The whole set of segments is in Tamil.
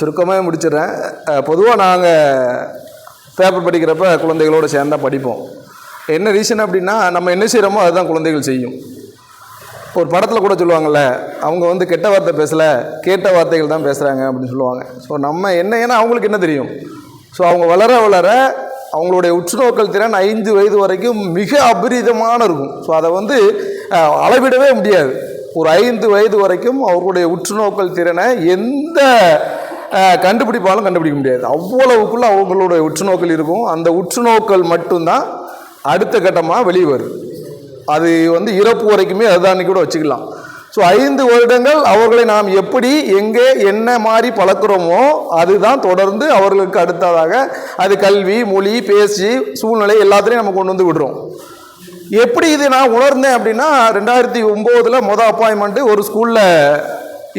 சுருக்கமாக முடிச்சிடுறேன். பொதுவாக நாங்கள் பேப்பர் படிக்கிறப்ப குழந்தைகளோடு சேர்ந்தால் படிப்போம். என்ன ரீசன் அப்படின்னா நம்ம என்ன செய்கிறோமோ அதுதான் குழந்தைகள் செய்யும். ஒரு படத்தில் கூட சொல்லுவாங்கள்ல அவங்க வந்து கெட்ட வார்த்தை பேசலை கேட்ட வார்த்தைகள் தான் பேசுகிறாங்க அப்படின்னு சொல்லுவாங்க. ஸோ நம்ம என்ன ஏன்னா அவங்களுக்கு என்ன தெரியும்? ஸோ அவங்க வளர வளர அவங்களுடைய உற்றுநோக்கல் திறன் ஐந்து வயது வரைக்கும் மிக அபரிதமான இருக்கும். ஸோ அதை வந்து அளவிடவே முடியாது. ஒரு ஐந்து வயது வரைக்கும் அவர்களுடைய உற்றுநோக்கல் திறனை எந்த கண்டுபிடிப்பாலும் கண்டுபிடிக்க முடியாது. அவ்வளவுக்குள்ள அவங்களுடைய உற்றுநோக்கல் இருக்கும். அந்த உற்றுநோக்கல் மட்டும்தான் அடுத்த கட்டமாக வெளியே வருது. அது வந்து இறப்பு வரைக்குமே அதுதான் கூட வச்சுக்கலாம். ஸோ ஐந்து வருடங்கள் அவர்களை நாம் எப்படி எங்கே என்ன மாதிரி பழக்கிறோமோ அதுதான் தொடர்ந்து அவர்களுக்கு அடுத்ததாக அது கல்வி மொழி பேச்சு சூழ்நிலை எல்லாத்துலேயும் நம்ம கொண்டு வந்து விடுறோம். எப்படி இது நான் உணர்ந்தேன் அப்படின்னா ரெண்டாயிரத்தி ஒம்போதில் மொதல் அப்பாயின்மெண்ட்டு ஒரு ஸ்கூலில்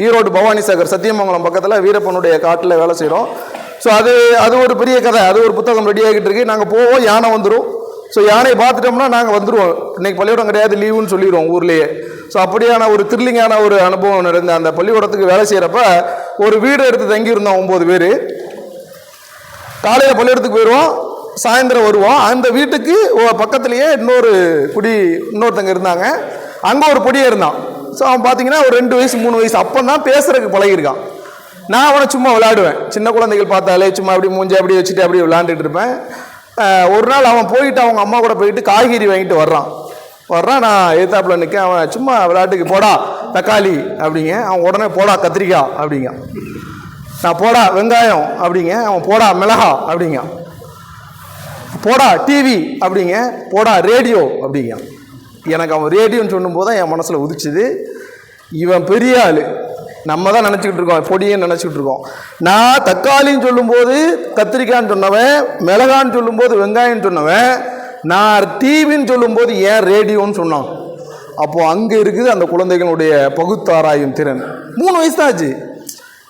ஈரோடு பவானி சாகர் சத்தியமங்கலம் பக்கத்தில் வீரப்பனுடைய காட்டில் வேலை செய்கிறோம் ஸோ அது அது ஒரு பெரிய கதை. அது ஒரு புத்தகம் ரெடி ஆகிட்டு இருக்கு. நாங்கள் போவோம் யானை வந்துடும் ஸோ யானையை பார்த்துட்டோம்னா நாங்கள் வந்துடுவோம் இன்னைக்கு பள்ளிக்கூடம் கிடையாது லீவுன்னு சொல்லிடுவோம் ஊர்லேயே. ஸோ அப்படியான ஒரு த்ரில்லிங்கான ஒரு அனுபவம் நடந்த அந்த பள்ளிக்கூடத்துக்கு வேலை செய்கிறப்ப ஒரு வீடு எடுத்து தங்கியிருந்தோம் ஒம்பது பேர். காலையில் பள்ளிக்கூடத்துக்கு போயிடுவோம் சாயந்தரம் வருவோம். அந்த வீட்டுக்கு பக்கத்துலேயே இன்னொரு குடி இன்னொருத்தங்க இருந்தாங்க. அங்கே ஒரு பொடியே இருந்தான். ஸோ அவன் பார்த்தீங்கன்னா ஒரு ரெண்டு வயசு மூணு வயசு. அப்போ தான் பேசுறதுக்கு பழகிருக்கான் நான் அவனை சும்மா விளையாடுவேன். சின்ன குழந்தைகள் பார்த்தாலே சும்மா அப்படி மூஞ்சி அப்படி வச்சுட்டு அப்படியே விளையாண்டுட்டு இருப்பேன். ஒரு நாள் அவன் போயிட்டு அவங்க அம்மா கூட போயிட்டு காய்கறி வாங்கிட்டு வர்றான். வர்றான் நான் எதிர்த்தாப்புல நிற்க அவன் சும்மா விளையாட்டுக்கு போடா தக்காளி அப்படிங்க. அவன் உடனே போடா கத்திரிக்காய் அப்படிங்க. நான் போடா வெங்காயம் அப்படிங்க. அவன் போடா மிளகா அப்படிங்க. போடா டிவி அப்படிங்க. போடா ரேடியோ அப்படிங்க. எனக்கு அவன் ரேடியோன்னு சொல்லும்போது தான் என் மனசில் உதிச்சுது. இவன் பெரிய ஆள். நம்ம தான் நினச்சிக்கிட்டு இருக்கோம். பொடியன்னு நினச்சிக்கிட்டு இருக்கோம். நான் தக்காளின்னு சொல்லும்போது கத்திரிக்காய்ன்னு சொன்னவன் மிளகான்னு சொல்லும்போது வெங்காயம்னு சொன்னவன் நான் டிவின்னு சொல்லும்போது ஏன் ரேடியோன்னு சொன்னான். அப்போது அங்கே இருக்குது அந்த குழந்தைகளுடைய பகுத்தாராயும் திறன். மூணு வயசு தான் ஆச்சு.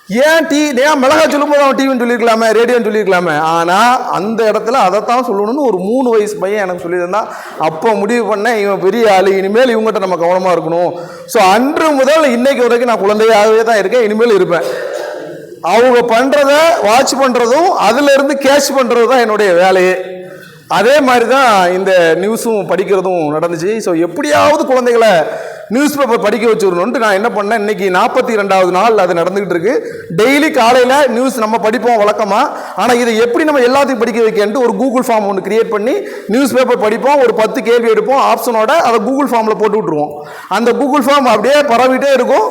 ஏன் டீ ஏன் மிளகா சொல்லும்போது அவன் டிவின்னு சொல்லியிருக்கலாமே ரேடியோன்னு சொல்லியிருக்கலாமே. ஆனால் அந்த இடத்துல அதைத்தான் சொல்லணும்னு ஒரு மூணு வயசு பையன் எனக்கு சொல்லியிருந்தான். அப்போ முடிவு பண்ணேன் இவன் பெரிய ஆள் இனிமேல் இவங்ககிட்ட நம்ம கவனமாக இருக்கணும். ஸோ அன்று முதல் இன்னைக்கு வரைக்கும் நான் குழந்தையாகவே தான் இருக்கேன் இனிமேல் இருப்பேன். அவங்க பண்ணுறத வாட்ச் பண்ணுறதும் அதுலேருந்து கேட்ச் பண்ணுறது தான் என்னுடைய வேலையே. அதே மாதிரி தான் இந்த நியூஸும் படிக்கிறதும் நடந்துச்சு. ஸோ எப்படியாவது குழந்தைகளை நியூஸ் பேப்பர் படிக்க வச்சுருணுன்ட்டு நான் என்ன பண்ணேன் இன்னைக்கு நாற்பத்தி ரெண்டாவது நாள் அது நடந்துகிட்டு இருக்கு. டெய்லி காலையில் நியூஸ் நம்ம படிப்போம் வழக்கமாக ஆனால் இதை எப்படி நம்ம எல்லாத்தையும் படிக்க வைக்கன்ட்டு ஒரு கூகுள் ஃபார்ம் ஒன்று கிரியேட் பண்ணி நியூஸ் பேப்பர் படிப்போம் ஒரு பத்து கேள்வி எடுப்போம் ஆப்ஷனோட அதை கூகுள் ஃபார்மில் போட்டு விட்ருவோம் அந்த கூகுள் ஃபார்ம் அப்படியே பரவிட்டே இருக்கும்.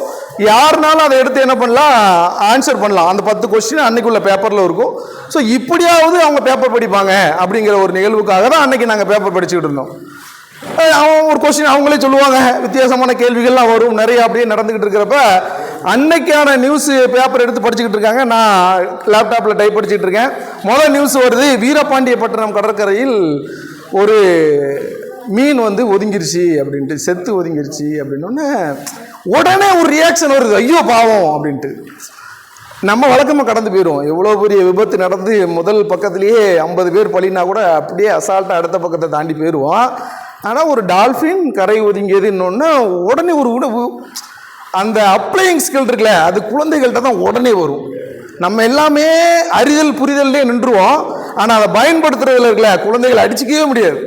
யாருனாலும் அதை எடுத்து என்ன பண்ணலாம் ஆன்சர் பண்ணலாம். அந்த பத்து கொஸ்டின் அன்னைக்குள்ள பேப்பரில் இருக்கும். ஸோ இப்படியாவது அவங்க பேப்பர் படிப்பாங்க அப்படிங்கிற ஒரு நிகழ்வுக்காக தான் அன்னைக்கு நாங்கள் பேப்பர் படிச்சுக்கிட்டு இருந்தோம். அவன் ஒரு கொஸ்டின் அவங்களே சொல்லுவாங்க. வித்தியாசமான கேள்விகள்லாம் வரும். நிறைய அப்படியே நடந்துக்கிட்டு இருக்கிறப்ப அன்னைக்கான நியூஸ் பேப்பர் எடுத்து படிச்சுக்கிட்டு இருக்காங்க. நான் லேப்டாப்பில் டைப் படிச்சுட்டு இருக்கேன். முதல் நியூஸ் வருது வீரபாண்டியப்பட்டினம் கடற்கரையில் ஒரு மீன் வந்து ஒதுங்கிருச்சு அப்படின்ட்டு செத்து ஒதுங்கிருச்சு அப்படின்னு உடனே ஒரு ரியாக்ஷன் வருது. ஐயோ பாவம் அப்படின்ட்டு. நம்ம வழக்கமாக கடந்து போயிடுவோம். எவ்வளோ பெரிய விபத்து நடந்து முதல் பக்கத்துலேயே ஐம்பது பேர் பழினா கூட அப்படியே அசால்ட்டாக அடுத்த பக்கத்தை தாண்டி போயிடுவோம். ஆனால் ஒரு டால்ஃபின் கரை ஒதுங்கியது இன்னொன்று உடனே ஒரு உணவு. அந்த அப்ளையிங் ஸ்கில் இருக்குல்ல அது குழந்தைகள்கிட்ட தான் உடனே வரும். நம்ம எல்லாமே அறிதல் புரிதல்லே நின்றுவோம். ஆனால் அதை பயன்படுத்துறதுல இருக்குல்ல குழந்தைகளை அடிச்சுக்கவே முடியாது.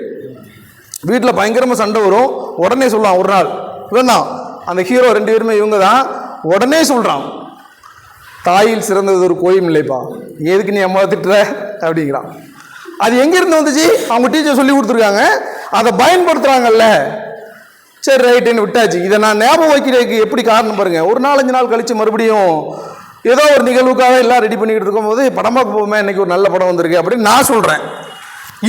வீட்டில் பயங்கரமாக சண்டை வரும். உடனே சொல்லுவான் ஒரு நாள். வேணாம் அந்த ஹீரோ ரெண்டு பேருமே இவங்க தான் உடனே சொல்கிறான் தாயில் சிறந்தது ஒரு கோயில் இல்லைப்பா. எதுக்கு நீ அம்மா திட்டுற? அப்படிங்கிறான். அது எங்கேருந்து வந்துச்சு? அவங்க டீச்சர் சொல்லி கொடுத்துருக்காங்க. அதை பயன்படுத்துகிறாங்கல்ல சரி ரைட்டுன்னு விட்டாச்சு. இதை நான் ஞாபகம் வைக்கிறதுக்கு எப்படி காரணம் பாருங்கள் ஒரு நாலஞ்சு நாள் கழித்து மறுபடியும் ஏதோ ஒரு நிகழ்வுக்காக எல்லாம் ரெடி பண்ணிக்கிட்டு இருக்கும்போது படம் பார்க்க போவோமே இன்னைக்கு ஒரு நல்ல படம் வந்திருக்கு அப்படின்னு நான் சொல்கிறேன்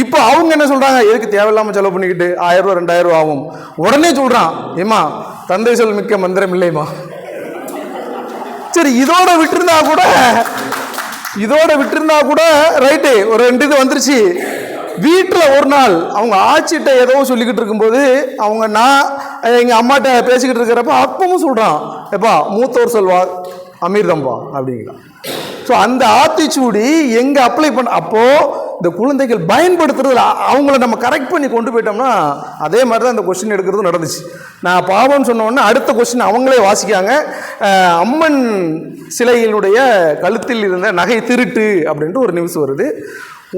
இப்போ அவங்க என்ன சொல்கிறாங்க எதுக்கு தேவையில்லாமல் செலவு பண்ணிக்கிட்டு ஆயிரரூவா ரூபா ஆகும். உடனே சொல்கிறான் ஏமா தந்தை சொல் மிக்க மந்திரம் இல்லையம்மா சரி இதோட விட்டுருந்தா கூட இதோட விட்டுருந்தா கூட ரைட்டு ஒரு ரெண்டு இது வந்துருச்சு. வீட்டில் ஒரு நாள் அவங்க ஆச்சிட்ட ஏதோ சொல்லிக்கிட்டு இருக்கும்போது அவங்க நான் எங்கள் அம்மாட்ட பேசிக்கிட்டு இருக்கிறப்ப அப்பவும் சொல்கிறான் எப்பா மூத்தோர் சொல்வா அமீர்தம்பா அப்படிங்கிறான். ஸோ அந்த ஆத்திச்சூடி எங்கே அப்ளை பண்ண அப்போது இந்த குழந்தைகள் பயன்படுத்துறதுல அவங்கள நம்ம கரெக்ட் பண்ணி கொண்டு போயிட்டோம்னா அதே மாதிரி தான் இந்த கொஸ்டின் எடுக்கிறது நடந்துச்சு. நான் பாவம்னு சொன்ன அடுத்த கொஸ்டின் அவங்களே வாசிக்காங்க அம்மன் சிலையினுடைய கழுத்தில் இருந்த நகை திருட்டு அப்படின்ட்டு ஒரு நியூஸ் வருது.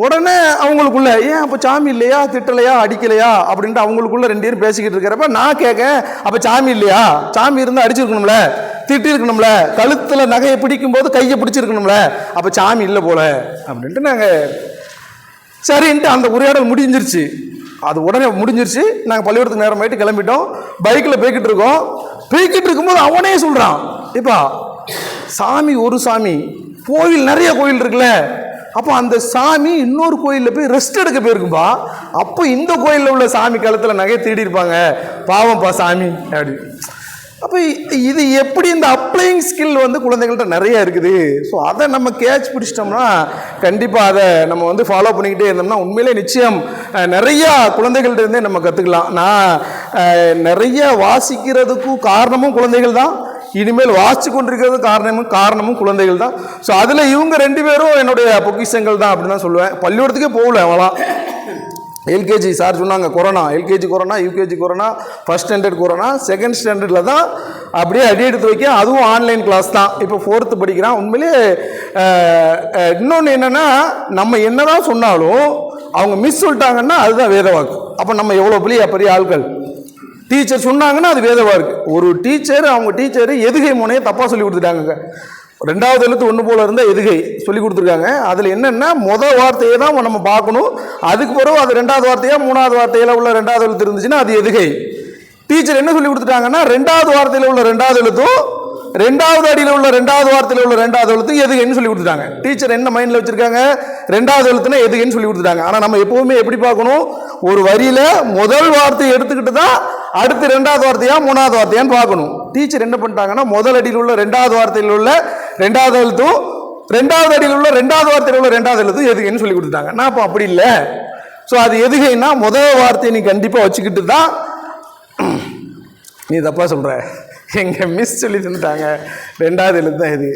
உடனே அவங்களுக்குள்ள ஏன் அப்போ சாமி இல்லையா? திட்டலையா? அடிக்கலையா? அப்படின்ட்டு அவங்களுக்குள்ள ரெண்டு பேரும் பேசிக்கிட்டு இருக்கிறப்ப நான் கேட்க அப்போ சாமி இல்லையா? சாமி இருந்தால் அடிச்சிருக்கணும்ல? திட்டிருக்கணும்ல கழுத்தில் நகையை பிடிக்கும் போது கையை பிடிச்சிருக்கணும்ல? அப்போ சாமி இல்லை போல. அப்படின்ட்டு நாங்கள் சரின்ட்டு அந்த உரையாடல் முடிஞ்சிருச்சு. அது உடனே முடிஞ்சிருச்சு. நாங்கள் பள்ளிக்கூடத்துக்கு நேரம் ஆயிட்டு கிளம்பிட்டோம். பைக்கில் போய்கிட்டு இருக்கோம். போய்கிட்டு இருக்கும்போது அவனே சொல்கிறான் இப்போ சாமி ஒரு சாமி. கோயில் நிறைய கோயில் இருக்குல்ல. அப்போ அந்த சாமி இன்னொரு கோயிலில் போய் ரெஸ்ட் எடுக்க போயிருக்கும்பா. அப்போ இந்த கோயிலில் உள்ள சாமி காலத்தில் நகை தேடி இருப்பாங்க பாவம்ப்பா சாமி அப்படி அப்போ இது எப்படி இந்த அப்ளைங் ஸ்கில் வந்து குழந்தைகள்கிட்ட நிறைய இருக்குது? ஸோ அதை நம்ம கேட்ச் பிடிச்சிட்டோம்னா கண்டிப்பாக அதை நம்ம வந்து ஃபாலோ பண்ணிக்கிட்டே இருந்தோம்னா உண்மையிலே நிச்சயம் நிறையா குழந்தைகள்ட்ட இருந்தே நம்ம கற்றுக்கலாம் நான் நிறைய வாசிக்கிறதுக்கும் காரணமும் குழந்தைகள் தான். இனிமேல் வாசிச்சு கொண்டிருக்கிறது காரணமும் காரணமும் குழந்தைகள் தான். ஸோ அதில் இவங்க ரெண்டு பேரும் என்னுடைய பொக்கிஷங்கள் தான் அப்படின்னு தான் சொல்லுவேன். பள்ளிக்கூடத்துக்கே போகல அவளாம் எல்கேஜி சார் சொன்னாங்க corona LKG corona UKG corona first standard corona second ஸ்டாண்டர்டில் தான் அப்படியே அடி எடுத்து வைக்க அதுவும் ஆன்லைன் கிளாஸ் தான். இப்போ ஃபோர்த்து படிக்கிறான். உண்மையிலேயே இன்னொன்று என்னென்னா நம்ம என்னதான் சொன்னாலும் அவங்க மிஸ் சொல்லிட்டாங்கன்னா அதுதான் வேத வாக்கு. அப்போ நம்ம எவ்வளோ பெரிய பெரிய ஆட்கள் டீச்சர் சொன்னாங்கன்னா அது வேதவாக இருக்குது ஒரு டீச்சர் அவங்க டீச்சர் எதுகை முனையை தப்பாக சொல்லி கொடுத்துட்டாங்க ரெண்டாவது எழுத்து ஒன்று போல இருந்தால் எதுகை சொல்லி கொடுத்துருக்காங்க. அதில் என்னென்னா முதல் வார்த்தையை தான் நம்ம பார்க்கணும். அதுக்கு பிறகு அது ரெண்டாவது வார்த்தையாக மூணாவது வார்த்தையில் உள்ள ரெண்டாவது எழுத்து இருந்துச்சுன்னா அது எதுகை. டீச்சர் என்ன சொல்லி கொடுத்துட்டாங்கன்னா ரெண்டாவது வார்த்தையில் உள்ள ரெண்டாவது எழுத்தும் ரெண்டாவது அடியில் உள்ள ரெண்டாவது வார்த்தையில் உள்ள ரெண்டாவது எழுத்து எதுகைன்னு சொல்லி கொடுத்துட்டாங்க. டீச்சர் என்ன மைண்டில் வச்சுருக்காங்க? ரெண்டாவது எழுத்துனா எதுகைன்னு சொல்லி கொடுத்துட்டாங்க. ஆனால் நம்ம எப்போவுமே எப்படி பார்க்கணும்? ஒரு வரியில் முதல் வார்த்தையை எடுத்துக்கிட்டு தான் அடுத்து ரெண்டாவது வார்த்தையாக மூணாவது வார்த்தையான்னு பார்க்கணும். டீச்சர் என்ன பண்ணிட்டாங்கன்னா முதல் அடியில் உள்ள ரெண்டாவது வார்த்தையில் உள்ள ரெண்டாவது எழுத்தும் ரெண்டாவது அடியில் உள்ள ரெண்டாவது வார்த்தையில் உள்ள ரெண்டாவது எழுத்தும் எதுகைன்னு சொல்லி கொடுத்துட்டாங்க. நான் அப்போ அப்படி இல்லை. ஸோ அது எதுகைன்னா முதல் வார்த்தையை நீ கண்டிப்பாக வச்சுக்கிட்டு தான் நீ தப்பா சொல்கிற எங்கள் மிஸ் சொல்லி தந்துட்டாங்க. ரெண்டாவது எழுத்து தான் இது.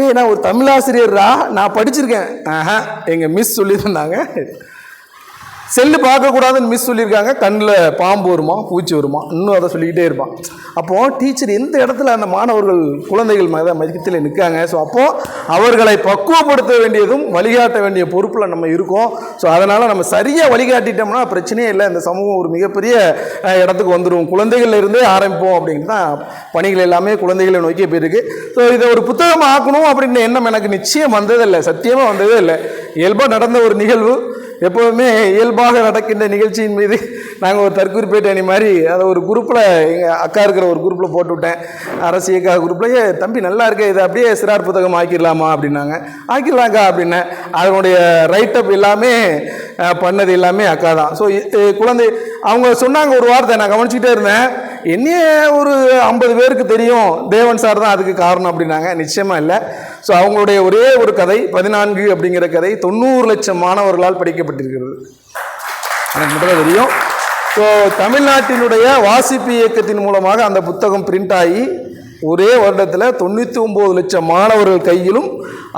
ஏய் நான் ஒரு தமிழாசிரியர்ரா நான் படிச்சிருக்கேன். ஆஹா எங்கள் மிஸ் சொல்லி தந்தாங்க. செல்லு பார்க்கக்கூடாதுன்னு மிஸ் சொல்லியிருக்காங்க. கண்ணில் பாம்பு வருமா பூச்சி வருமா இன்னும் அதை சொல்லிக்கிட்டே இருப்பான். அப்போது டீச்சர் எந்த இடத்துல அந்த மாணவர்கள் குழந்தைகள் மத மதிக்கத்தில் நிற்காங்க ஸோ அப்போது அவர்களை பக்குவப்படுத்த வேண்டியதும் வழிகாட்ட வேண்டிய பொறுப்பில் நம்ம இருக்கோம். ஸோ அதனால் நம்ம சரியாக வழிகாட்டிட்டோம்னா பிரச்சனையே இல்லை. இந்த சமூகம் ஒரு மிகப்பெரிய இடத்துக்கு வந்துடும் குழந்தைகள்ல இருந்தே ஆரம்பிப்போம் அப்படின்னு தான் பணிகள் எல்லாமே குழந்தைகளை நோக்கி போயிருக்கு. ஸோ இதை ஒரு புத்தகம் ஆக்கணும் அப்படின்ற எண்ணம் எனக்கு நிச்சயம் வந்ததில்லை. சத்தியமாக வந்ததே இல்லை. இயல்பாக நடந்த ஒரு நிகழ்வு. எப்போதுமே இயல்பாக நடக்கின்ற நிகழ்ச்சியின் மீது நாங்கள் ஒரு தற்குறிப்பேட்டை அணி மாதிரி அதை ஒரு குரூப்பில் எங்கள் அக்கா இருக்கிற ஒரு குரூப்பில் போட்டு விட்டேன் அரசியக்கா குரூப்லேயே தம்பி நல்லா இருக்கே இதை அப்படியே சிறார் புத்தகம் ஆக்கிடலாமா அப்படின்னாங்க. ஆக்கிடலாங்க்கா அப்படின்னேன். அதனுடைய ரைட்டப் எல்லாமே பண்ணது எல்லாமே அக்கா தான். ஸோ குழந்தை அவங்க சொன்னாங்க ஒரு வார்த்தை நான் கவனிச்சுக்கிட்டே இருந்தேன். என்னையே ஒரு ஐம்பது பேருக்கு தெரியும் தேவன் சார் தான் அதுக்கு காரணம் அப்படின்னாங்க. நிச்சயமாக இல்லை. ஸோ அவங்களுடைய ஒரே ஒரு கதை பதினான்கு அப்படிங்கிற கதை தொண்ணூறு லட்சம் மாணவர்களால் படிக்கப்பட்டிருக்கிறது. எனக்கு மட்டும் தெரியும். ஸோ தமிழ்நாட்டினுடைய வாசிப்பு இயக்கத்தின் மூலமாக அந்த புத்தகம் பிரிண்ட் ஆகி ஒரே வருடத்தில் தொண்ணூற்றி ஒம்பது லட்சம் மாணவர்கள் கையிலும்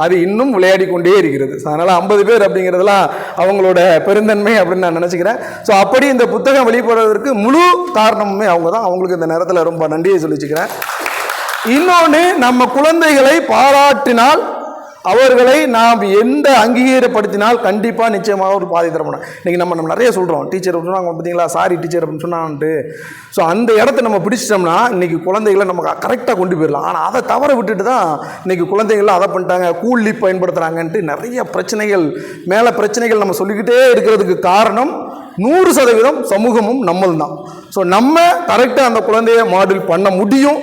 அது இன்னும் விளையாடி கொண்டே இருக்கிறது. ஸோ அதனால் ஐம்பது பேர் அப்படிங்கிறதுலாம் அவங்களோட பெருந்தன்மை அப்படின்னு நான் நினச்சிக்கிறேன். ஸோ அப்படி இந்த புத்தகம் வெளிப்படுவதற்கு முழு காரணமுமே அவங்க தான் அவங்களுக்கு இந்த நேரத்தில் ரொம்ப நன்றியை சொல்லிச்சுக்கிறேன். இன்னொன்று நம்ம குழந்தைகளை பாராட்டினால் அவர்களை நாம் எந்த அங்கீகாரப்படுத்தினால் கண்டிப்பாக நிச்சயமாக ஒரு பாதை தரப்படும் இன்றைக்கி நம்ம நம்ம நிறைய சொல்கிறோம் டீச்சர் சொன்னாங்க பார்த்தீங்களா சாரி டீச்சர் அப்படின்னு சொன்னான்ட்டு. ஸோ அந்த இடத்த நம்ம பிடிச்சிட்டோம்னா இன்றைக்கி குழந்தைகளை நம்ம கரெக்டாக கொண்டு போயிடலாம். ஆனால் அதை தவற விட்டுட்டு தான் இன்றைக்கி குழந்தைகள்லாம் அதை பண்ணிட்டாங்க கூலி பயன்படுத்துகிறாங்கன்ட்டு நிறைய பிரச்சனைகள் மேலே பிரச்சனைகள் நம்ம சொல்லிக்கிட்டே இருக்கிறதுக்கு காரணம் நூறு சதவீதம் சமூகமும் நம்மள் தான் ஸோ நம்ம கரெக்டாக அந்த குழந்தைய மாடல் பண்ண முடியும்.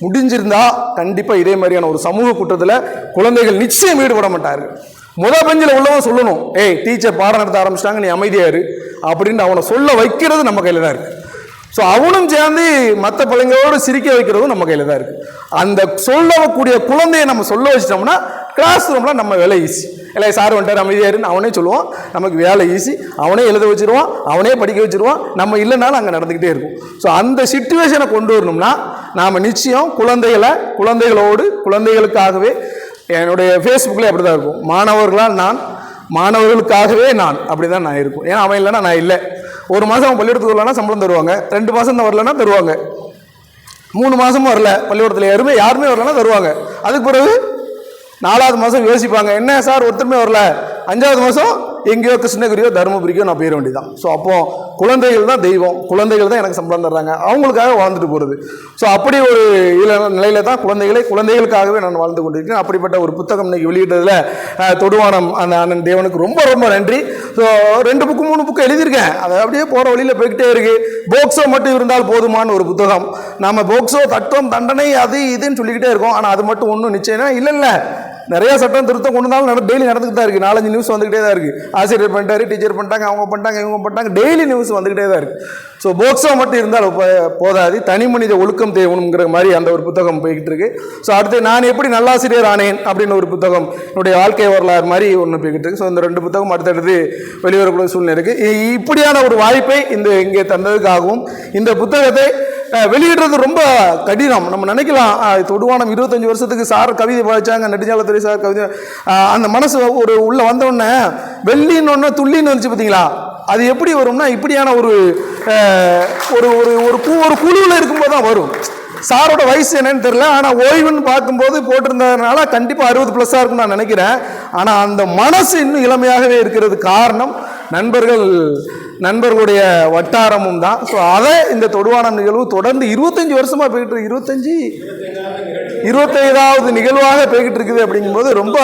முடிஞ்சிருந்தா கண்டிப்பாக இதே மாதிரியான ஒரு சமூக கூட்டத்தில் குழந்தைகள் நிச்சயம் ஈடுபட மாட்டார்கள் முதல் பெஞ்சில் உள்ளவன் சொல்லணும் ஏய் டீச்சர் பாடம் நடத்த ஆரம்பிச்சிட்டாங்க நீ அமைதியாரு அப்படின்னு அவனை சொல்ல வைக்கிறது நம்ம கையில் தான் இருக்கு. ஸோ அவனும் சேர்ந்து மற்ற பிள்ளைங்களோடு சிரிக்க வைக்கிறதும் நம்ம கையில் தான் இருக்கு. அந்த சொல்லக்கூடிய குழந்தையை நம்ம சொல்ல வச்சிட்டோம்னா கிளாஸ் ரூமில் நம்ம வேலை ஈஸி இல்லை சார் வந்துட்டார் அமைதியாருன்னு அவனே சொல்லுவான். நமக்கு வேலை ஈஸி அவனே எழுத வச்சிருவான் அவனே படிக்க வச்சிருவான். நம்ம இல்லைனாலும் அங்கே நடந்துக்கிட்டே இருக்கும். ஸோ அந்த சுச்சுவேஷனை கொண்டு வரணும்னா நாம் நிச்சயம் குழந்தைகளை குழந்தைகளோடு குழந்தைகளுக்காகவே என்னுடைய ஃபேஸ்புக்கில் அப்படி தான் இருக்கும். மாணவர்களால் நான் மாணவர்களுக்காகவே நான் அப்படி தான் நான் இருக்கும். ஏன்னா அவன் இல்லைன்னா நான் இல்லை. ஒரு மாதம் அவன் பள்ளிக்கூடத்துக்கு வரலன்னா சம்பளம் தருவாங்க. ரெண்டு மாதம் தான் வரலன்னா தருவாங்க. மூணு மாதமும் வரல. பள்ளிக்கூடத்தில் யாருமே யாருமே வரலன்னா தருவாங்க. அதுக்கு பிறகு நாலாவது மாதம் யோசிப்பாங்க என்ன சார் ஒருத்தருமே வரல? அஞ்சாவது மாதம் எங்கேயோ கிருஷ்ணகிரியோ தருமபுரிக்கோ நான் போயிட வேண்டியதான் ஸோ அப்போ குழந்தைகள் தான் தெய்வம். குழந்தைகள் தான் எனக்கு சம்பளம் தர்றாங்க. அவங்களுக்காக வாழ்ந்துட்டு போகிறது ஸோ அப்படி ஒரு நிலையில தான் குழந்தைகளை குழந்தைகளுக்காகவே நான் வாழ்ந்து கொண்டிருக்கிறேன். அப்படிப்பட்ட ஒரு புத்தகம் இன்னைக்கு வெளியிட்டதில் தொடுவானம் அந்த அண்ணன் தேவனுக்கு ரொம்ப ரொம்ப நன்றி. ஸோ ரெண்டு புக்கு மூணு புக்கு எழுதியிருக்கேன். அதை அப்படியே போகிற வழியில் போய்கிட்டே இருக்கு. போக்ஸோ மட்டும் இருந்தால் போதுமான ஒரு புத்தகம். நம்ம போக்ஸோ தத்துவம் தண்டனை அது இதுன்னு சொல்லிக்கிட்டே இருக்கோம். ஆனால் அது மட்டும் ஒன்றும் நிச்சயம்னா இல்லை இல்லை நிறைய சட்டம் திருத்தம் கொண்டு வந்தாலும் டெய்லி நடந்துகிட்டு தான் இருக்குது நாலஞ்சு நியூஸ் வந்துகிட்டே தான் இருக்குது ஆசிரியர் பண்ணிட்டாரு டீச்சர் பண்ணிட்டாங்க அவங்க பண்ணிட்டாங்க இவங்க பண்ணிட்டாங்க. டெய்லி நியூஸ் வந்துகிட்டே தான் இருக்குது ஸோ போக்ஸோ மட்டும் இருந்தால் போதாது. தனி மனித ஒழுக்கம் தேவணுங்கிற மாதிரி அந்த ஒரு புத்தகம் போய்கிட்டு இருக்கு. ஸோ அடுத்து நான் எப்படி நல்லாசிரியர் ஆனேன் அப்படின்னு ஒரு புத்தகம் என்னுடைய வாழ்க்கை வரலாறு மாதிரி ஒன்று போய்கிட்டு இருக்கு. ஸோ இந்த ரெண்டு புத்தகம் அடுத்தடுத்து வெளிவரக்கூடிய சூழ்நிலை இருக்குது இப்படியான ஒரு வாய்ப்பை இந்த இங்கே தந்ததுக்காகவும் இந்த புத்தகத்தை வெளியிடுறது ரொம்ப கடினம். நம்ம நினைக்கலாம் தொடுவானம் இருபத்தஞ்சி வருஷத்துக்கு சார் கவிதை வாய்ச்சாங்க நெடுஞ்சாலத்துறை சார் கவிதை அந்த மனசு ஒரு உள்ள வந்தோடனே வெள்ளின்னு ஒன்று துள்ளின்னு வந்துச்சு பார்த்தீங்களா அது எப்படி வரும்னா இப்படியான ஒரு ஒரு ஒரு ஒரு கு ஒரு குழுவில் இருக்கும்போது தான் வரும். சாரோட வயசு என்னன்னு தெரியல ஆனால் ஓய்வுன்னு பார்க்கும்போது போட்டிருந்ததுனால கண்டிப்பாக அறுபது ப்ளஸ்ஸாக இருக்கும்னு நான் நினைக்கிறேன். ஆனால் அந்த மனசு இன்னும் இளமையாகவே இருக்கிறது காரணம் நண்பர்கள் நண்பர்களுடைய வட்டாரமும் தான். ஸோ அதை இந்த தொடுவான நிகழ்வு தொடர்ந்து இருபத்தஞ்சி வருஷமாக போய்கிட்டு இருக்கு. இருபத்தஞ்சி இருபத்தைந்தாவது நிகழ்வாக போய்கிட்டு இருக்குது அப்படிங்கும்போது ரொம்ப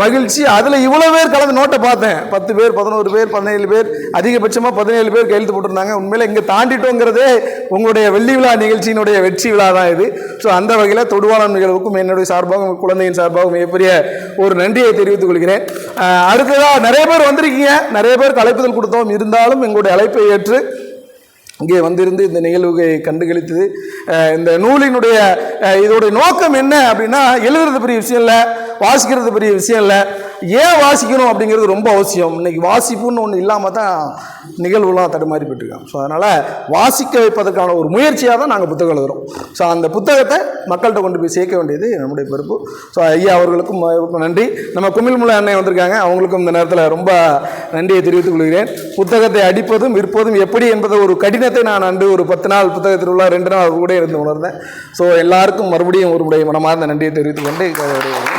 மகிழ்ச்சி. அதில் இவ்வளோ பேர் கலந்து நோட்டை பார்த்தேன். பத்து பேர் பதினோரு பேர் பதினேழு பேர் அதிகபட்சமாக பதினேழு பேர் கையெழுத்து போட்டிருந்தாங்க. உண்மையில் இங்கே தாண்டிட்டோங்கிறதே உங்களுடைய வெள்ளி விழா நிகழ்ச்சியினுடைய வெற்றி விழா தான் இது. ஸோ அந்த வகையில் தொடுவானம் நிகழ்வுக்கும் என்னுடைய சார்பாகவும் குழந்தையின் சார்பாகவும் மிகப்பெரிய ஒரு நன்றியை தெரிவித்துக் கொள்கிறேன். அடுத்ததாக நிறைய பேர் வந்திருக்கீங்க. நிறைய பேருக்கு அழைப்புதல் கொடுத்தோம். இருந்தாலும் எங்களுடைய அழைப்பை ஏற்று இங்கே வந்திருந்து இந்த நிகழ்வுகளை கண்டுகளித்தது. இந்த நூலினுடைய இதோடைய நோக்கம் என்ன அப்படின்னா எழுதுறது பெரிய விஷயம் இல்லை வாசிக்கிறது பெரிய விஷயம் இல்லை. ஏன் வாசிக்கணும் அப்படிங்கிறது ரொம்ப அவசியம். இன்னைக்கு வாசிப்புன்னு ஒன்று இல்லாமல் தான் நிகழ்வுலாம் தடுமாறி போயிட்டுருக்காங்க. ஸோ அதனால் வாசிக்க வைப்பதற்கான ஒரு முயற்சியாக தான் நாங்கள் புத்தகம் எழுதுகிறோம் ஸோ அந்த புத்தகத்தை மக்கள்கிட்ட கொண்டு போய் சேர்க்க வேண்டியது நம்முடைய பொறுப்பு. ஸோ ஐயா அவர்களுக்கும் நன்றி. நம்ம குமிழ்முலை அண்ணன் வந்திருக்காங்க. அவங்களுக்கும் இந்த நேரத்தில் ரொம்ப நன்றியை தெரிவித்துக் கொள்கிறேன். புத்தகத்தை அடிப்பதும் விற்பதும் எப்படி என்பதை ஒரு விஷயத்தை நான் அன்று ஒரு பத்து நாள் புத்தகத்தில் உள்ள ரெண்டு நாள் கூட இருந்து உணர்ந்தேன். ஸோ எல்லாருக்கும் மறுபடியும் ஒரு முறை மனமார்ந்த நன்றியை தெரிவித்துக் கொண்டு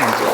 நன்றி.